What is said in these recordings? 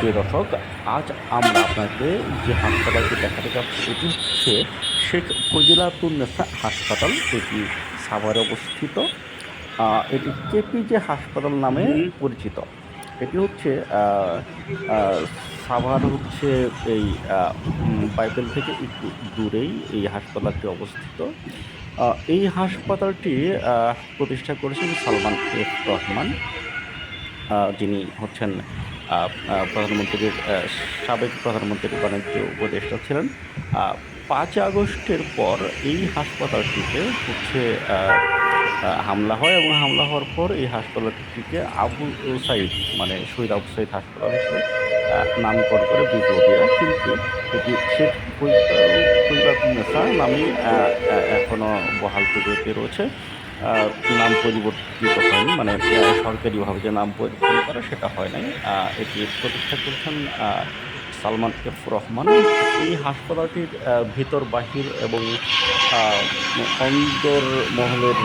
প্রিয় দর্শক আজ আমরা আপনাকে যে হাসপাতালটি দেখাতে যাচ্ছি এটি হচ্ছে শেখ ফজিলাতুন্নেসা হাসপাতাল। এটি সাভারে অবস্থিত। এটি কেপিজে হাসপাতাল নামে পরিচিত। এটি হচ্ছে সাভার হচ্ছে এই বাইবেল থেকে একটু দূরেই এই হাসপাতালটি অবস্থিত। এই হাসপাতালটি প্রতিষ্ঠা করেছেন সালমান এফ রহমান। যিনি হচ্ছেন প্রধানমন্ত্রীর সাবেক প্রধানমন্ত্রীর বাণিজ্য উপদেষ্টা ছিলেন। পাঁচ আগস্টের পর এই হাসপাতালটিতে হচ্ছে হামলা হয় এবং হামলা হওয়ার পর এই হাসপাতালটিকে আবু সাইদ মানে শহীদ আবু সাইদ হাসপাতাল হিসেবে নামকরণ করে বিপ্লবীরা কিন্তু এটি শেখ ফৈজাতুন্নেসা নামে এখনও বহাল প্রযুক্তি রয়েছে। নাম পরিবর্তিত হয়নি মানে সরকারিভাবে যে নাম পরিবর্তন করে সেটা হয় নাই। এটি প্রতিষ্ঠা করেছেন সালমান এফ রহমান। এই হাসপাতালটির ভেতর, বাহির এবং অন্দর মহলের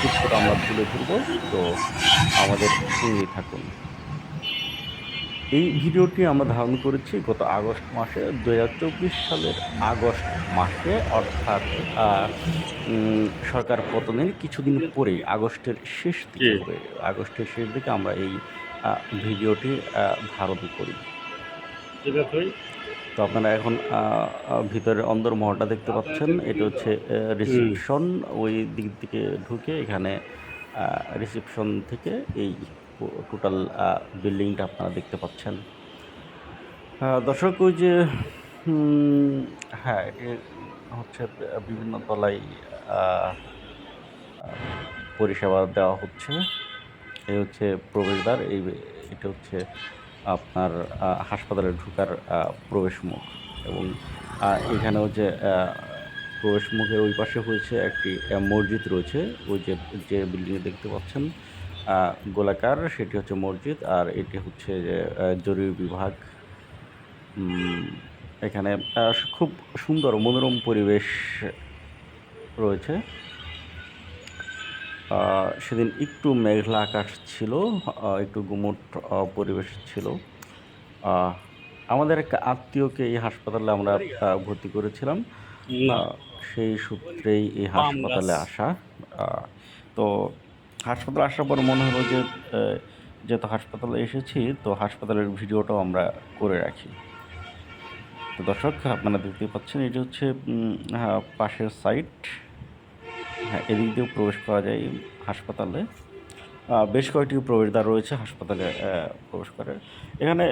কিছুটা আমরা তুলে ধরব। তো আমাদের থাকুন। এই ভিডিওটি আমরা ধারণ করেছি গত আগস্ট মাসে দু হাজার চব্বিশ সালের আগস্ট মাসে অর্থাৎ সরকার পতনের কিছুদিন পরেই আগস্টের শেষ দিকে আগস্টের শেষ দিকে আমরা এই ভিডিওটি ধারণ করি। তো আপনারা এখন ভিতরের অন্দর মহলটা দেখতে পাচ্ছেন। এটা হচ্ছে রিসেপশন ওই দিক থেকে ঢুকে এখানে রিসেপশন থেকে এই টোটাল বিল্ডিংটা আপনারা দেখতে পাচ্ছেন। দর্শক ওই যে হ্যাঁ এটি হচ্ছে বিভিন্ন তলায় পরিষেবা দেওয়া হচ্ছে। এই হচ্ছে প্রবেশদ্বার এই এটা হচ্ছে আপনার হাসপাতালে ঢুকার আহ, প্রবেশ মুখ এবং এখানেও যে আহ, প্রবেশ মুখের ওই পাশে হয়েছে একটি মসজিদ রয়েছে। ওই যে যে বিল্ডিং দেখতে পাচ্ছেন গোলাকার সেটি হচ্ছে মসজিদ আর এটি হচ্ছে যে জরুরি বিভাগ। এখানে খুব সুন্দর মনোরম পরিবেশ রয়েছে। সেদিন একটু মেঘলা আকাশ ছিল একটু গুমট পরিবেশ ছিল। আমাদের এক আত্মীয়কে এই হাসপাতালে আমরা ভর্তি করেছিলাম। সেই সূত্রেই এই হাসপাতালে আসা। তো হাসপাতালে আসার পর মনে হলো যে যেহেতু হাসপাতালে এসেছি তো হাসপাতালের ভিডিওটাও আমরা করে রাখি। তো দর্শক আপনারা দেখতে পাচ্ছেন এটি হচ্ছে হ্যাঁ, পাশের সাইট। হ্যাঁ এদিক দিয়েও প্রবেশ করা যায় হাসপাতালে। বেশ কয়েকটি প্রবেশদ্বার রয়েছে হাসপাতালে প্রবেশ করে। এখানে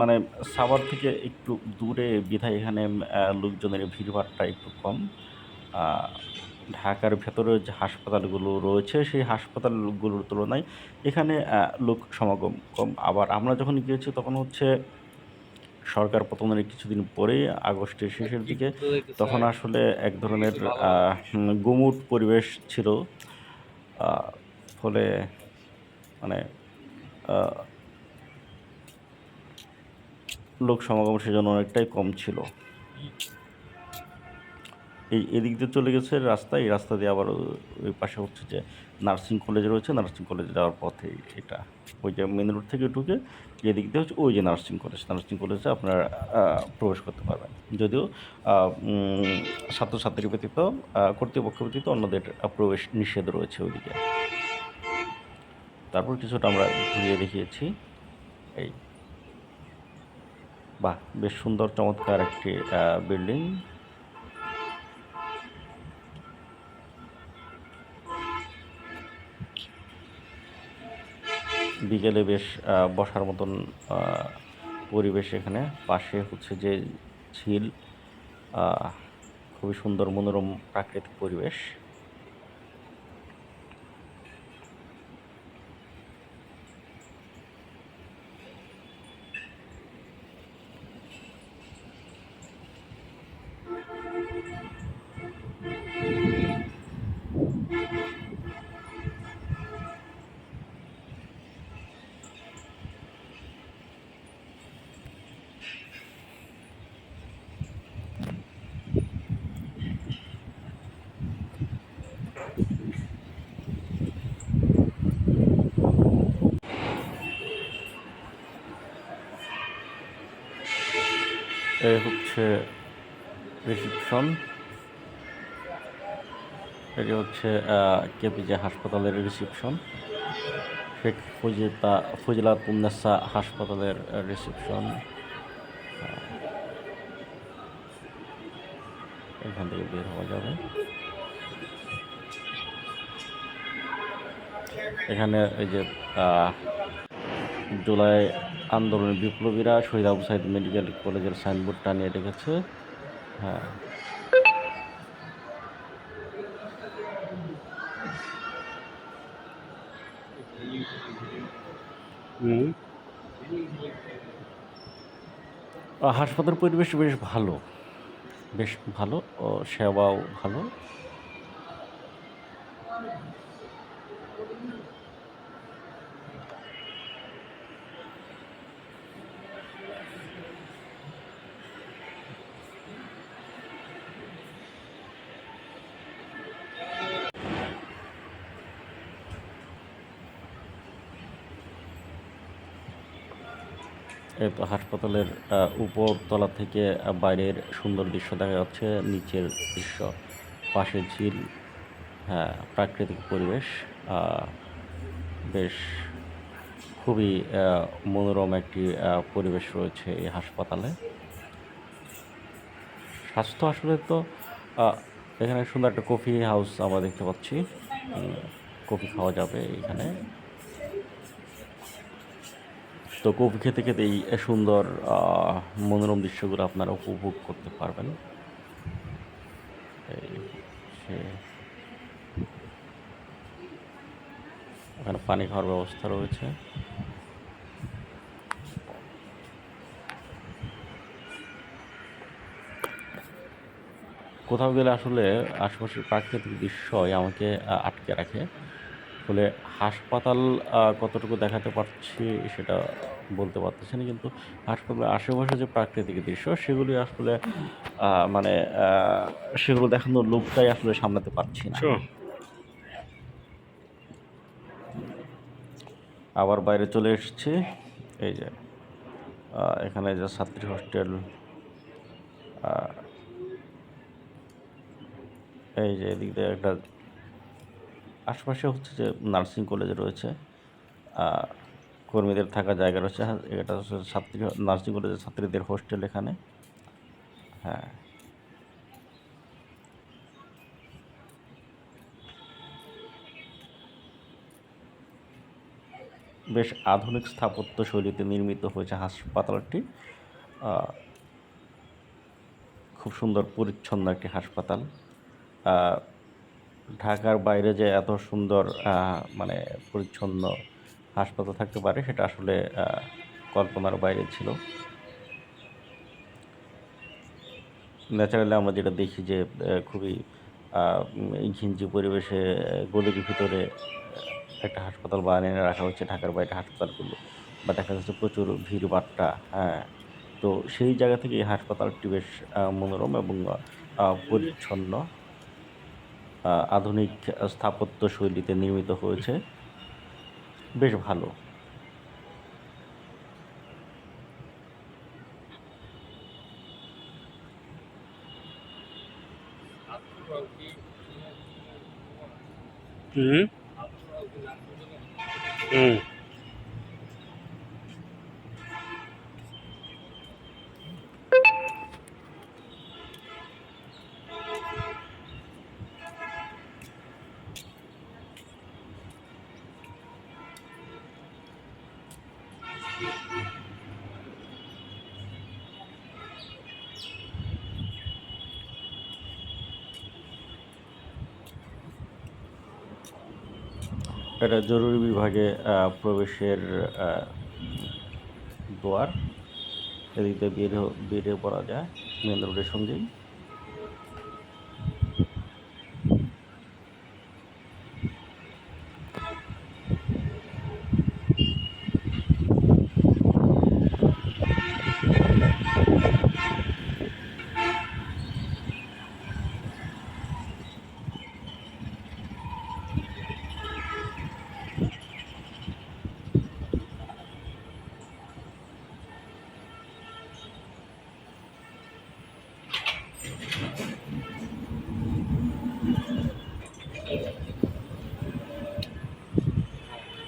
মানে সাভার থেকে একটু দূরে বিধায় এখানে লোকজনের ভিড়ভাড়টা একটু কম। ঢাকার ভেতরে যে হাসপাতালগুলো রয়েছে সেই হাসপাতালগুলোর তুলনায় এখানে লোক সমাগম কম। আবার আমরা যখন গিয়েছি তখন হচ্ছে সরকার পতনের কিছুদিন পরে আগস্টের শেষের দিকে তখন আসলে এক ধরনের গুমুট পরিবেশ ছিল। ফলে মানে লোক সমাগম সেজন্য অনেকটাই কম ছিল। এই এদিক দিয়ে চলে গেছে রাস্তা, এই রাস্তা দিয়ে আবার ওই পাশে হচ্ছে যে নার্সিং কলেজ রয়েছে, নার্সিং কলেজে যাওয়ার পথে এটা, ওই যে মেন রোড থেকে ঢুকে এদিক দিয়ে হচ্ছে ওই যে নার্সিং কলেজ, নার্সিং কলেজে আপনারা প্রবেশ করতে পারবেন। যদিও ছাত্রছাত্রী ব্যতীত কর্তৃপক্ষ ব্যতীত অন্যদের প্রবেশ নিষেধ রয়েছে ওইদিকে। তারপর কিছুটা আমরা ঘুরিয়ে দেখিয়েছি। এই, বাহ, বেশ সুন্দর, চমৎকার একটি বিল্ডিং। বিকেলে বেশ বসার মতন পরিবেশ এখানে। পাশে হচ্ছে যে ঝিল খুবই সুন্দর মনোরম প্রাকৃতিক পরিবেশ। এই হচ্ছে রিসিপশন। এটি হচ্ছে কেপিজে হাসপাতালের রিসিপশন। শেখ ফজিলা ফজিলাতুন্নেসা হাসপাতালের রিসিপশন। এখান থেকে বের হওয়া যাবে। এখানে এই যে জুলাই আন্দোলনের বিপ্লবীরা শহীদ আবু সাইদ মেডিকেল কলেজের সাইনবোর্ড টানিয়ে রেখেছে। হ্যাঁ। হাসপাতাল পরিবেশ বেশ ভালো। বেশ ভালো ও সেবাও ভালো। তো হাসপাতালের আহ, উপরতলা থেকে বাইরের সুন্দর দৃশ্য দেখা যাচ্ছে। নিচের দৃশ্য পাশে ঝিল হ্যাঁ প্রাকৃতিক পরিবেশ বেশ খুবই মনোরম একটি পরিবেশ রয়েছে এই হাসপাতালে। স্বাস্থ্য আসলে তো এখানে সুন্দর একটা কফি হাউস আমরা দেখতে পাচ্ছি। কফি খাওয়া যাবে এখানে। তো কফি খেতে খেতে এই সুন্দর মনোরম দৃশ্যগুলো আপনারা উপভোগ করতে পারবেন। এখানে পানি খাওয়ার ব্যবস্থা রয়েছে। কোথাও গেলে আসলে আশেপাশের প্রাকৃতিক দৃশ্যই আমাকে আটকে রাখে। ফলে হাসপাতাল কতটুকু দেখাতে পারছি সেটা বলতে পারতেছি না কিন্তু হাসপাতালের আশেপাশে যে প্রাকৃতিক দৃশ্য সেগুলি আসলে মানে সেগুলো দেখানোর লোকটাই আসলে সামলাতে পারছি না। আবার বাইরে চলে এসেছি এই যে এখানে যে ছাত্রী হোস্টেল এই যে এদিক দিয়ে একটা আশপাশে হচ্ছে যে নার্সিং কলেজ রয়েছে কর্মীদের থাকার জায়গা রয়েছে হ্যাঁ, এটা হচ্ছে ছাত্রী নার্সিং কলেজের ছাত্রীদের হোস্টেল এখানে হ্যাঁ। বেশ আধুনিক স্থাপত্য শৈলীতে নির্মিত হয়েছে হাসপাতালটি খুব সুন্দর পরিচ্ছন্ন একটি হাসপাতাল ঢাকার বাইরে যে এত সুন্দর মানে পরিচ্ছন্ন হাসপাতাল থাকতে পারে, সেটা আসলে কল্পনার বাইরে ছিল। ন্যাচারালি আমরা যেটা দেখি যে খুবই ঘিঞ্জি পরিবেশে গলির ভিতরে একটা হাসপাতাল বানিয়ে রাখা হচ্ছে, ঢাকার বাইরে হাসপাতালগুলো। বা দেখা যাচ্ছে প্রচুর ভিড় বাট্টা হ্যাঁ। তো সেই জায়গা থেকে এই হাসপাতালটি বেশ মনোরম এবং পরিচ্ছন্ন। আধুনিক স্থাপত্য শৈলীতে নির্মিত হয়েছে। বেশ ভালো। হুম। হুম। এটা জরুরি বিভাগে প্রবেশের দুয়ার। এদিক বেরিয়ে বেরিয়ে পড়া যায়। মেন রোডের সঙ্গেই।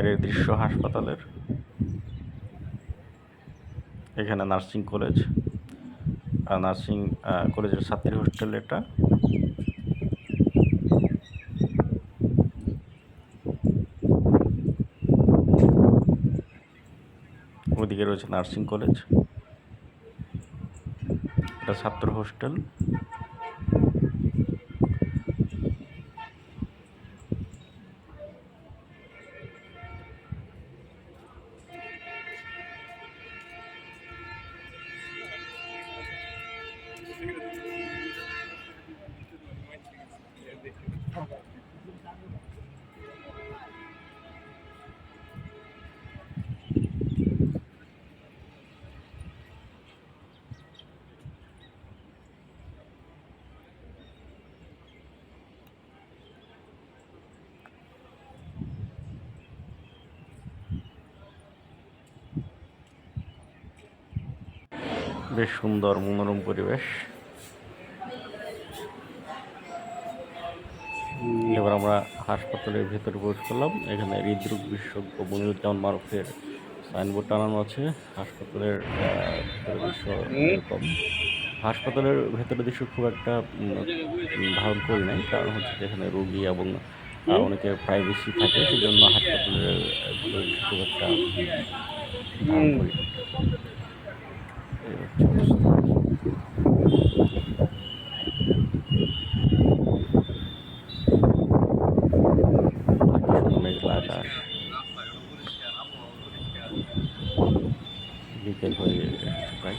বাইরের দৃশ্য হাসপাতালের। এখানে নার্সিং কলেজ। নার্সিং কলেজের ছাত্রী হোস্টেল এটা। ওদিকে রয়েছে নার্সিং কলেজ। এটা ছাত্র হোস্টেল। বেশ সুন্দর মনোরম পরিবেশ। এবার আমরা হাসপাতালের ভেতরে প্রবেশ করলাম। এখানে হৃদরোগ বিশেষজ্ঞ মনিরুজ্জামান মারুফের সাইনবোর্ড টানানো আছে। হাসপাতালের দৃশ্য এরকম। হাসপাতালের ভেতরের দৃশ্য খুব একটা ধারণ করি নাই। কারণ হচ্ছে এখানে রোগী এবং অনেকে প্রাইভেসি থাকে সেজন্য হাসপাতালের খুব একটা ধারণ করি না। এই হচ্ছে অবস্থা। আকাশ মেঘলা আকাশ বিকেল হয়ে এসেছে প্রায়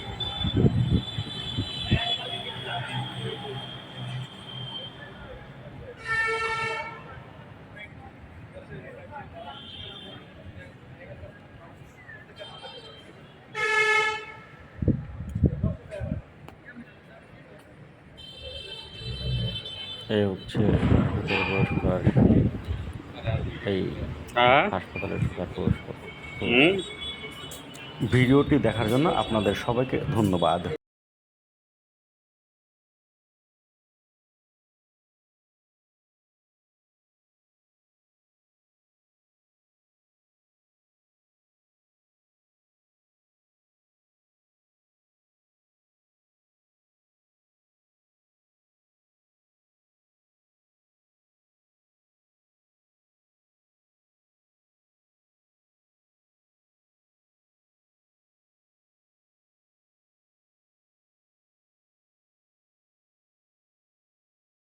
এই হচ্ছে ভিতরে প্রবেশ এই হ্যাঁ? হাসপাতালের ঢোকার প্রবেশ ভিডিওটি দেখার জন্য আপনাদের সবাইকে ধন্যবাদ।